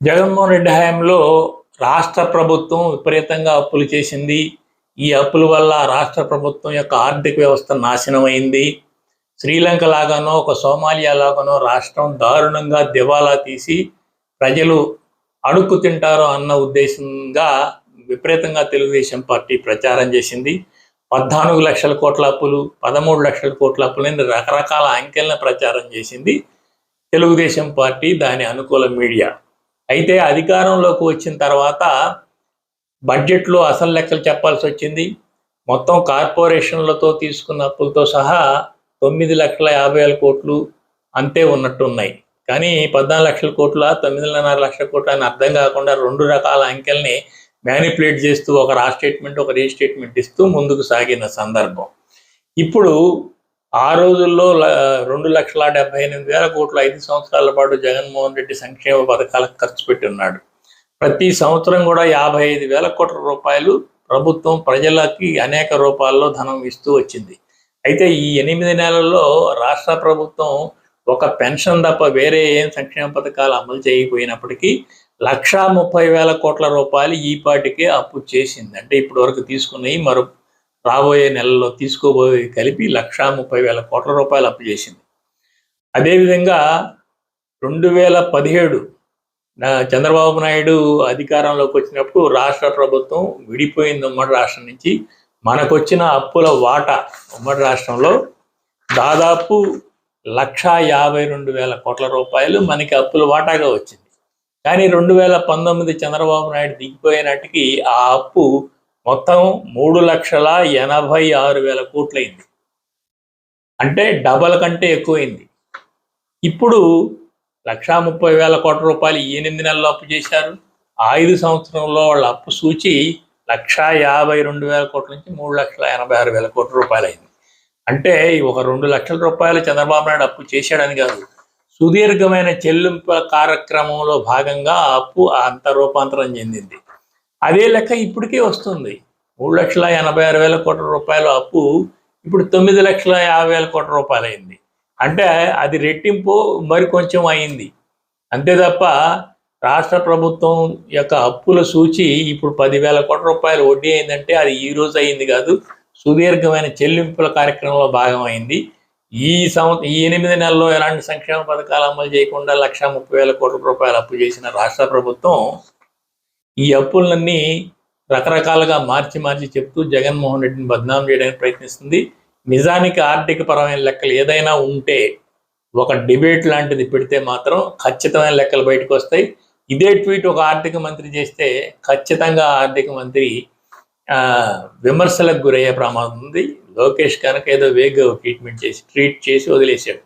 జగన్మోహన్ రెడ్డి హయాంలో రాష్ట్ర ప్రభుత్వం విపరీతంగా అప్పులు చేసింది. ఈ అప్పుల వల్ల రాష్ట్ర ప్రభుత్వం యొక్క ఆర్థిక వ్యవస్థ నాశనమైంది. శ్రీలంక లాగానో ఒక సోమాలియా లాగానో రాష్ట్రం దారుణంగా దివాలా తీసి ప్రజలు అడుక్కు తింటారు అన్న ఉద్దేశంగా విపరీతంగా తెలుగుదేశం పార్టీ ప్రచారం చేసింది. పద్నాలుగు లక్షల కోట్ల అప్పులు పదమూడు లక్షల కోట్ల అప్పులని రకరకాల అంకెలను ప్రచారం చేసింది తెలుగుదేశం పార్టీ దాని అనుకూల మీడియా. అయితే అధికారంలోకి వచ్చిన తర్వాత బడ్జెట్లో అసలు లెక్కలు చెప్పాల్సి వచ్చింది. మొత్తం కార్పొరేషన్లతో తీసుకున్న అప్పులతో సహా తొమ్మిది లక్షల యాభై వేల కోట్లు అంతే ఉన్నట్టున్నాయి. కానీ పద్నాలుగు లక్షల కోట్ల తొమ్మిదిన్నర లక్షల కోట్ల అని అర్థం కాకుండా రెండు రకాల అంకెల్ని మ్యానిపులేట్ చేస్తూ ఒక రా స్టేట్మెంట్ ఒక రీస్టేట్మెంట్ ఇస్తూ ముందుకు సాగిన సందర్భం. ఇప్పుడు ఆ రోజుల్లో రెండు లక్షల డెబ్బై ఎనిమిది వేల కోట్లు ఐదు సంవత్సరాల పాటు జగన్మోహన్ రెడ్డి సంక్షేమ పథకాలకు ఖర్చు పెట్టి ఉన్నాడు ప్రతి సంవత్సరం కూడా యాభై ఐదు వేల కోట్ల రూపాయలు ప్రభుత్వం ప్రజలకి అనేక రూపాల్లో ధనం ఇస్తూ వచ్చింది. అయితే ఈ ఎనిమిది నెలల్లో రాష్ట్ర ప్రభుత్వం ఒక పెన్షన్ తప్ప వేరే ఏం సంక్షేమ పథకాలు అమలు చేయకపోయినప్పటికీ లక్షా ముప్పై వేల కోట్ల రూపాయలు ఈ పాటికే అప్పు చేసింది. అంటే ఇప్పటి వరకు తీసుకున్నవి మరో రాబోయే నెలల్లో తీసుకోబోయే కలిపి లక్షా ముప్పై వేల కోట్ల రూపాయలు అప్పు చేసింది. అదేవిధంగా రెండు వేల పదిహేడు చంద్రబాబు నాయుడు అధికారంలోకి వచ్చినప్పుడు రాష్ట్ర ప్రభుత్వం విడిపోయింది ఉమ్మడి రాష్ట్రం నుంచి. మనకొచ్చిన అప్పుల వాటా ఉమ్మడి రాష్ట్రంలో దాదాపు లక్షా యాభై రెండు వేల కోట్ల రూపాయలు మనకి అప్పుల వాటాగా వచ్చింది. కానీ రెండు వేల పంతొమ్మిది చంద్రబాబు నాయుడు దిగిపోయినట్టుకి ఆ అప్పు మొత్తం మూడు లక్షల ఎనభై ఆరు వేల కోట్లయింది. అంటే డబల్ కంటే ఎక్కువైంది ఇప్పుడు లక్షా ముప్పై వేల కోట్ల రూపాయలు ఎనిమిది నెలల్లో అప్పు చేశారు. ఐదు సంవత్సరంలో వాళ్ళ అప్పు సూచి లక్షా యాభై రెండు వేల కోట్ల నుంచి మూడు లక్షల ఎనభై ఆరు వేల కోట్ల రూపాయలు అయింది అంటే ఒక రెండు లక్షల రూపాయలు చంద్రబాబు నాయుడు అప్పు చేశాడని కాదు. సుదీర్ఘమైన చెల్లింపుల కార్యక్రమంలో భాగంగా అప్పు అంత రూపాంతరం చెందింది. అదే లెక్క ఇప్పటికే వస్తుంది. మూడు లక్షల ఎనభై ఆరు వేల కోట్ల రూపాయల అప్పు ఇప్పుడు తొమ్మిది లక్షల యాభై వేల కోట్ల రూపాయలు అయింది అంటే అది రెట్టింపు మరి కొంచెం అయింది. అంతే తప్ప రాష్ట్ర ప్రభుత్వం యొక్క అప్పుల సూచి ఇప్పుడు పదివేల కోట్ల రూపాయలు వడ్డీ అయిందంటే అది ఈ రోజు అయింది కాదు సుదీర్ఘమైన చెల్లింపుల కార్యక్రమంలో భాగమైంది ఈ సంవత్సరం ఈ ఎనిమిది నెలల్లో ఎలాంటి సంక్షేమ పథకాలు అమలు చేయకుండా లక్ష ముప్పై వేల కోట్ల రూపాయలు అప్పు చేసిన రాష్ట్ర ప్రభుత్వం ఈ అప్పులన్నీ రకరకాలుగా మార్చి మార్చి చెప్తూ జగన్మోహన్ రెడ్డిని బద్నాం చేయడానికి ప్రయత్నిస్తుంది. నిజానికి ఆర్థిక పరమైన లెక్కలు ఏదైనా ఉంటే ఒక డిబేట్ లాంటిది పెడితే మాత్రం ఖచ్చితమైన లెక్కలు బయటకు వస్తాయి. ఇదే ట్వీట్ ఒక ఆర్థిక మంత్రి చేస్తే ఖచ్చితంగా ఆర్థిక మంత్రి ఆ, విమర్శలకు గురయ్యే ప్రమాదం ఉంది. లోకేష్ కనుక ఏదో వేగ ట్రీట్మెంట్ చేసి ట్రీట్ చేసి వదిలేశాడు.